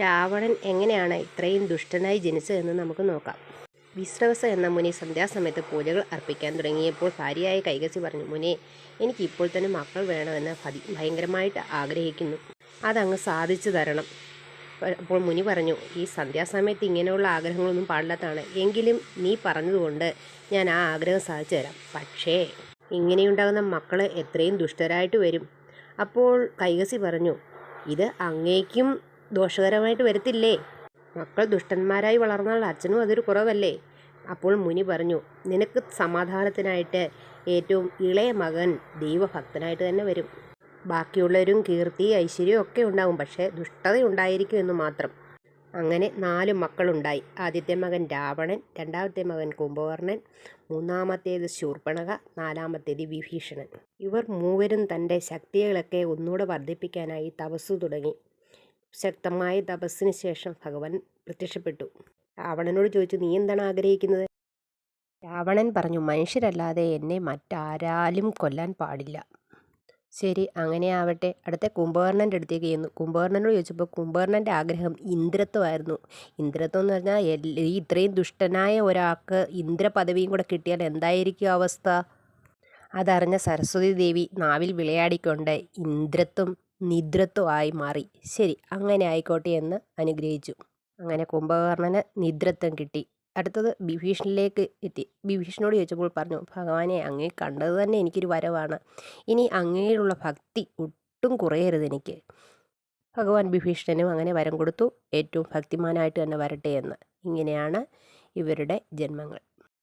രാവണൻ എങ്ങനെയാണ് ഇത്രയും ദുഷ്ടനായി ജനിച്ചതെന്ന് നമുക്ക് നോക്കാം. വിശ്രവസ എന്ന മുനി സന്ധ്യാസമയത്ത് പൂജകൾ അർപ്പിക്കാൻ തുടങ്ങിയപ്പോൾ ഭാര്യയായ കൈകസി പറഞ്ഞു മുനെ എനിക്ക് ഇപ്പോൾ തന്നെ മക്കൾ വേണമെന്ന് ഭതി ഭയങ്കരമായിട്ട് ആഗ്രഹിക്കുന്നു. അതങ്ങ് സാധിച്ചു തരണം. അപ്പോൾ മുനി പറഞ്ഞു ഈ സന്ധ്യാസമയത്ത് ഇങ്ങനെയുള്ള ആഗ്രഹങ്ങളൊന്നും പാടില്ലാത്തതാണ്. എങ്കിലും നീ പറഞ്ഞതുകൊണ്ട് ഞാൻ ആ ആഗ്രഹം സാധിച്ചു തരാം. പക്ഷേ ഇങ്ങനെയുണ്ടാകുന്ന മക്കൾ എത്രയും ദുഷ്ടരായിട്ട് വരും. അപ്പോൾ കൈകസി പറഞ്ഞു ഇത് അങ്ങേക്കും ദോഷകരമായിട്ട് വരത്തില്ലേ? മക്കൾ ദുഷ്ടന്മാരായി വളർന്നാൽ അച്ഛനും അതൊരു കുറവല്ലേ? അപ്പോൾ മുനി പറഞ്ഞു നിനക്ക് സമാധാനത്തിനായിട്ട് ഏറ്റവും ഇളയ മകൻ ദൈവഭക്തനായിട്ട് തന്നെ വരും. ബാക്കിയുള്ളവരും കീർത്തി ഐശ്വര്യവും ഒക്കെ ഉണ്ടാവും പക്ഷേ ദുഷ്ടത ഉണ്ടായിരിക്കും എന്ന് മാത്രം. അങ്ങനെ നാല് മക്കളുണ്ടായി. ആദ്യത്തെ മകൻ രാവണൻ രണ്ടാമത്തെ മകൻ കുംഭകർണൻ മൂന്നാമത്തേത് ശൂർപ്പണക നാലാമത്തേത് വിഭീഷണൻ. ഇവർ മൂവരും തന്റെ ശക്തികളൊക്കെ ഒന്നുകൂടെ വർദ്ധിപ്പിക്കാനായി തപസ്സു തുടങ്ങി. ശക്തമായ തപസ്സിന് ശേഷം ഭഗവാൻ പ്രത്യക്ഷപ്പെട്ടു. രാവണനോട് ചോദിച്ചു നീ എന്താണ് ആഗ്രഹിക്കുന്നത്? രാവണൻ പറഞ്ഞു മനുഷ്യരല്ലാതെ എന്നെ മറ്റാരാലും കൊല്ലാൻ പാടില്ല. ശരി അങ്ങനെ ആവട്ടെ. അടുത്ത കുംഭകർണന്റെ അടുത്തേക്ക് ചെന്നു. കുംഭകർണനോട് ചോദിച്ചപ്പോൾ കുംഭകർണന്റെ ആഗ്രഹം ഇന്ദ്രത്വമായിരുന്നു. ഇന്ദ്രത്വം എന്ന് പറഞ്ഞാൽ ഈ ഇത്രയും ദുഷ്ടനായ ഒരാൾക്ക് ഇന്ദ്ര പദവിയും കൂടെ കിട്ടിയാൽ എന്തായിരിക്കും അവസ്ഥ? അതറിഞ്ഞ സരസ്വതി ദേവി നാവിൽ വിളയാടിക്കൊണ്ട് ഇന്ദ്രത്വം നിദ്രത്വമായി മാറി. ശരി അങ്ങനെ ആയിക്കോട്ടെ എന്ന് അനുഗ്രഹിച്ചു. അങ്ങനെ കുംഭകർണന് നിദ്രത്വം കിട്ടി. അടുത്തത് ബിഭീഷണിലേക്ക് എത്തി. ബിഭീഷണോട് ചോദിച്ചപ്പോൾ പറഞ്ഞു ഭഗവാനെ അങ്ങേ കണ്ടത് തന്നെ എനിക്കൊരു വരവാണ്. ഇനി അങ്ങേയിലുള്ള ഭക്തി ഒട്ടും കുറയരുത് എനിക്ക്. ഭഗവാൻ ബിഭീഷണനും അങ്ങനെ വരം കൊടുത്തു. ഏറ്റവും ഭക്തിമാനായിട്ട് തന്നെ വരട്ടെ എന്ന്. ഇങ്ങനെയാണ് ഇവരുടെ ജന്മങ്ങൾ.